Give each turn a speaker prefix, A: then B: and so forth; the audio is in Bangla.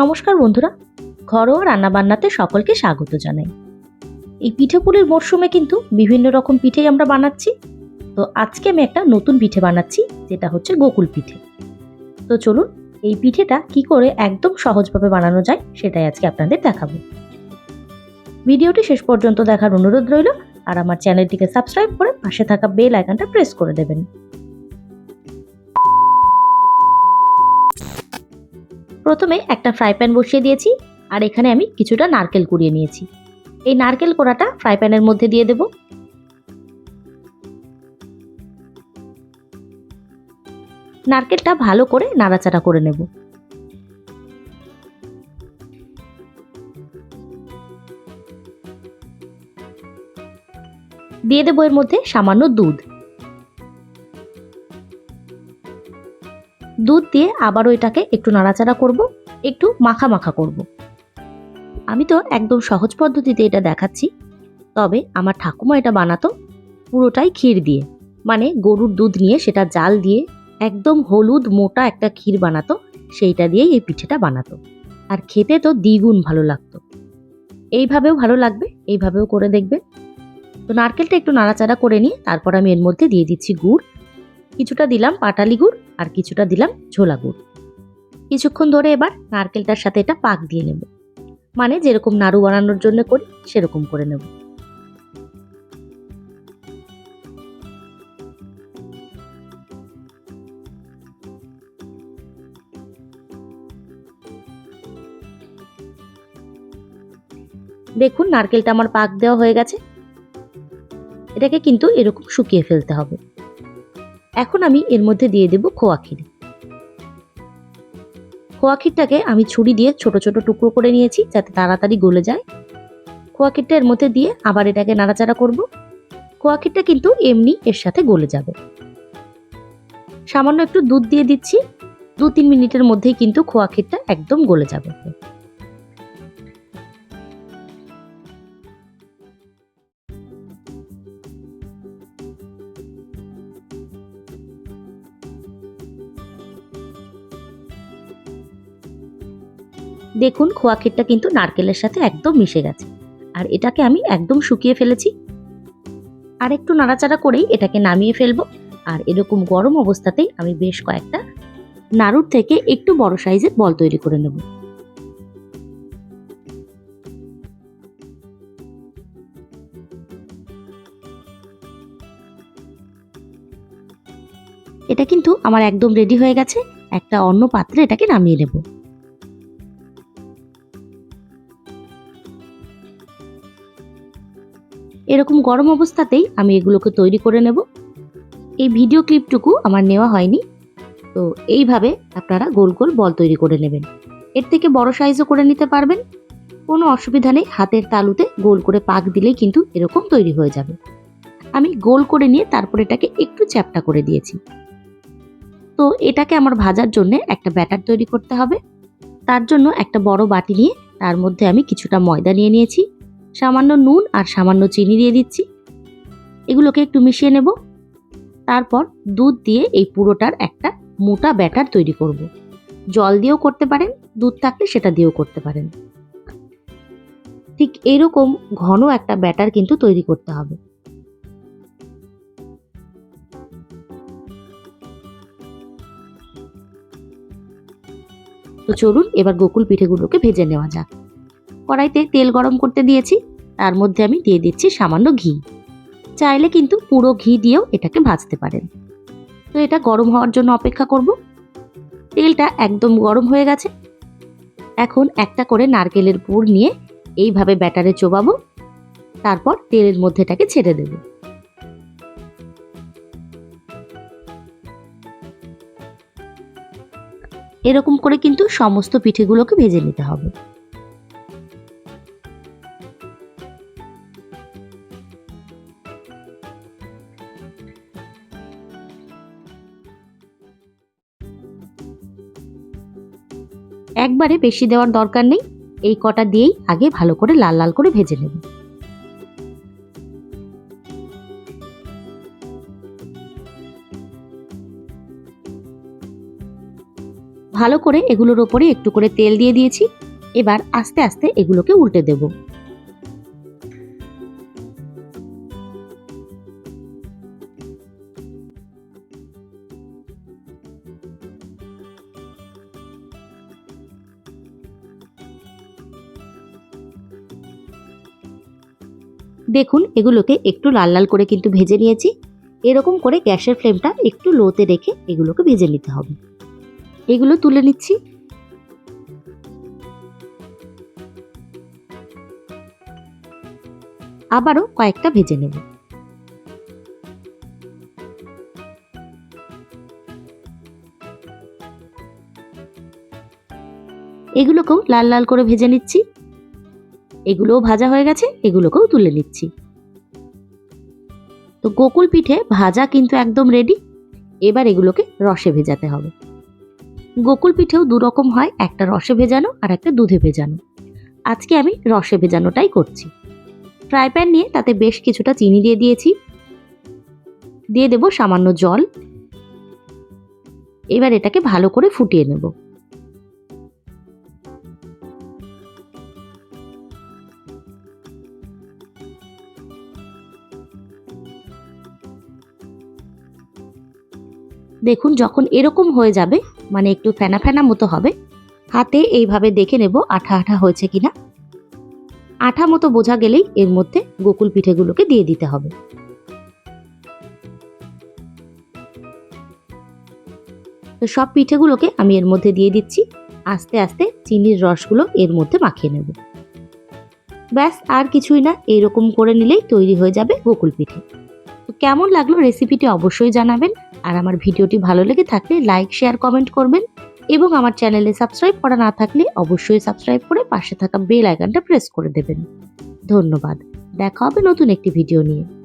A: নমস্কার বন্ধুরা, ঘরোয়া রান্নাবান্নাতে সকলকে স্বাগত জানাই। এই পিঠেপুলির মরশুমে কিন্তু বিভিন্ন রকম পিঠেই আমরা বানাচ্ছি। তো আজকে আমি একটা নতুন পিঠে বানাচ্ছি, যেটা হচ্ছে গোকুল পিঠে। তো চলুন, এই পিঠেটা কি করে একদম সহজভাবে বানানো যায়, সেটাই আজকে আপনাদের দেখাবো। ভিডিওটি শেষ পর্যন্ত দেখার অনুরোধ রইল, আর আমার চ্যানেলটিকে সাবস্ক্রাইব করে পাশে থাকা বেল আইকনটা প্রেস করে দেবেন। প্রথমে একটা ফ্রাই প্যান বসিয়ে দিয়েছি, আর এখানে আমি কিছুটা নারকেল কুড়িয়ে নিয়েছি। এই নারকেল কোড়াটা ফ্রাই প্যানের মধ্যে দিয়ে দেব। নারকেলটা ভালো করে নাড়াচাড়া করে নেব। দিয়ে দেবো এর মধ্যে সামান্য দুধ। দুধ দিয়ে আবারও এটাকে একটু নাড়াচাড়া করব, একটু মাখা মাখা করব। আমি তো একদম সহজ পদ্ধতিতে এটা দেখাচ্ছি, তবে আমার ঠাকুমা এটা বানাতো পুরোটাই ক্ষীর দিয়ে। মানে গরুর দুধ নিয়ে সেটা জাল দিয়ে একদম হলুদ মোটা একটা ক্ষীর বানাতো, সেইটা দিয়েই এই পিঠেটা বানাতো। আর খেতে তো দ্বিগুণ ভালো লাগতো। এইভাবেও ভালো লাগবে, এইভাবেও করে দেখবে। তো নারকেলটা একটু নাড়াচাড়া করে নিয়ে তারপর আমি এর মধ্যে দিয়ে দিচ্ছি গুড়। কিছুটা দিলাম পাটালি গুড় আর কিছুটা দিলাম ঝোলা গুড়। কিছুক্ষণ ধরে এবার নারকেলটার সাথে এটা পাক দিয়ে নেব। মানে যেরকম নাড়ু বানানোর জন্য করি, সেরকম করে নেব। দেখুন, নারকেলটা আমার পাক দেওয়া হয়ে গেছে। এটাকে কিন্তু এরকম শুকিয়ে ফেলতে হবে। এখন আমি এর মধ্যে দিয়ে দেব খোয়া ক্ষীর। খোয়া ক্ষীরটাকে আমি ছুরি দিয়ে ছোট ছোট টুকরো করে নিয়েছি যাতে তাড়াতাড়ি গলে যায়। খোয়া ক্ষীরটা এর মধ্যে দিয়ে আবার এটাকে নাড়াচাড়া করব। খোয়া ক্ষীরটা কিন্তু এমনি এর সাথে গলে যাবে। সামান্য একটু দুধ দিয়ে দিচ্ছি। দু তিন মিনিটের মধ্যেই কিন্তু খোয়া ক্ষীরটা একদম গলে যাবে। দেখুন, খোয়া ক্ষীরটা কিন্তু নারকেলের সাথে একদম মিশে গেছে। আর এটাকে আমি একদম শুকিয়ে ফেলেছি। আর একটু নাড়াচাড়া করেই এটাকে নামিয়ে ফেলব। আর এরকম গরম অবস্থাতেই আমি বেশ কয়েকটা নাড়ুর থেকে একটু বড় সাইজের বল তৈরি করে নেব। এটা কিন্তু আমার একদম রেডি হয়ে গেছে। একটা অন্য পাত্রে এটাকে নামিয়ে নেব। এরকম গরম অবস্থাতেই আমি এগুলোকে তৈরি করে নেব। এই ভিডিও ক্লিপটুকু আমার নেওয়া হয়নি। তো এইভাবে আপনারা গোল গোল বল তৈরি করে নেবেন। এর থেকে বড় সাইজও করে নিতে পারবেন। কোনো অসুবিধা নেই, হাতের তালুতে গোল করে পাক দিলেই কিন্তু এরকম তৈরি হয়ে যাবে। আমি গোল করে নিয়ে তারপর এটাকে একটু চ্যাপটা করে দিয়েছি। তো এটাকে আমার ভাজার জন্য একটা ব্যাটার তৈরি করতে হবে। তার জন্য একটা বড় বাটি নিয়ে তার মধ্যে আমি কিছুটা ময়দা নিয়ে নিয়েছি। সামান্য নুন আর সামান্য চিনি দিয়ে দিচ্ছি। এগুলোকে একটু মিশিয়ে নেব। তারপর দুধ দিয়ে এই পুরোটার একটা মোটা ব্যাটার তৈরি করব। জল দিয়েও করতে পারেন, দুধ থাকলে সেটা দিয়েও করতে পারেন। ঠিক এরকম ঘন একটা ব্যাটার কিন্তু তৈরি করতে হবে। তো চলুন এবার গোকুল পিঠেগুলোকে ভেজে নেওয়া যাক। কড়াইতে তেল গরম করতে দিয়েছি। তার মধ্যে আমি দিয়ে দিচ্ছি সামান্য ঘি। চাইলে কিন্তু পুরো ঘি দিয়েও এটাকে ভাজতে পারেন। তো এটা গরম হওয়ার জন্য অপেক্ষা করব। তেলটা একদম গরম হয়ে গেছে। এখন একটা করে নারকেলের পুর নিয়ে এইভাবে ব্যাটারে চোবাবো। তারপর তেলের মধ্যে এটাকে ছেড়ে দেব। এরকম করে কিন্তু সমস্ত পিঠেগুলোকে ভেজে নিতে হবে। একবারে বেশি দেওয়ার দরকার নেই। এই কটা দিয়েই আগে ভালো করে লাল লাল করে ভেজে নেব। ভালো করে এগুলোর ওপরে একটু করে তেল দিয়ে দিয়েছি। এবার আস্তে আস্তে এগুলোকে উল্টে দেব। দেখুন, এগুলোকে একটু লাল লাল করে কিন্তু ভেজে নিয়েছি। এরকম করে গ্যাসের ফ্লেমটা একটু লোতে রেখে এগুলোকে ভেজে নিতে হবে। এগুলো তুলে নিচ্ছি। আবারও কয়েকটা ভেজে নেব। এগুলোকেও লাল লাল করে ভেজে নিচ্ছি। এগুলোও ভাজা হয়ে গেছে, এগুলোকেও তুলে নিচ্ছি। তো গোকুল পিঠে ভাজা কিন্তু একদম রেডি এবার এগুলোকে রসে ভেজাতে হবে। গোকুল পিঠেও দু রকম হয়, একটা রসে ভেজানো আর একটা দুধে ভেজানো। আজকে আমি রসে ভেজানোটাই করছি। ফ্রাই প্যান নিয়ে তাতে বেশ কিছুটা চিনি দিয়ে দিয়েছি। দিয়ে দেব সামান্য জল। এবার এটাকে ভালো করে ফুটিয়ে নেব। দেখুন যখন এরকম হয়ে যাবে মানে একটু ফেনা ফেনা মতো হবে, হাতে এইভাবে দেখে নেব আঠা আঠা হয়েছে কিনা। আঠা মতো বোঝা গেলেই এর মধ্যে গোকুল পিঠেগুলোকে দিয়ে দিতে হবে। তো সব পিঠেগুলোকে আমি এর মধ্যে দিয়ে দিচ্ছি। আস্তে আস্তে চিনির রসগুলো এর মধ্যে মাখিয়ে নেব। ব্যাস, আর কিছুই না, এরকম করে নিলেই তৈরি হয়ে যাবে গোকুল পিঠে। তো কেমন লাগল রেসিপিটি অবশ্যই জানাবেন। আর আমার ভিডিওটি ভালো লেগে থাকলে লাইক শেয়ার কমেন্ট করবেন এবং আমার চ্যানেলে সাবস্ক্রাইব করা না থাকলে অবশ্যই সাবস্ক্রাইব করে পাশে থাকা বেল আইকনটা প্রেস করে দেবেন। ধন্যবাদ। দেখা হবে নতুন একটি ভিডিও নিয়ে।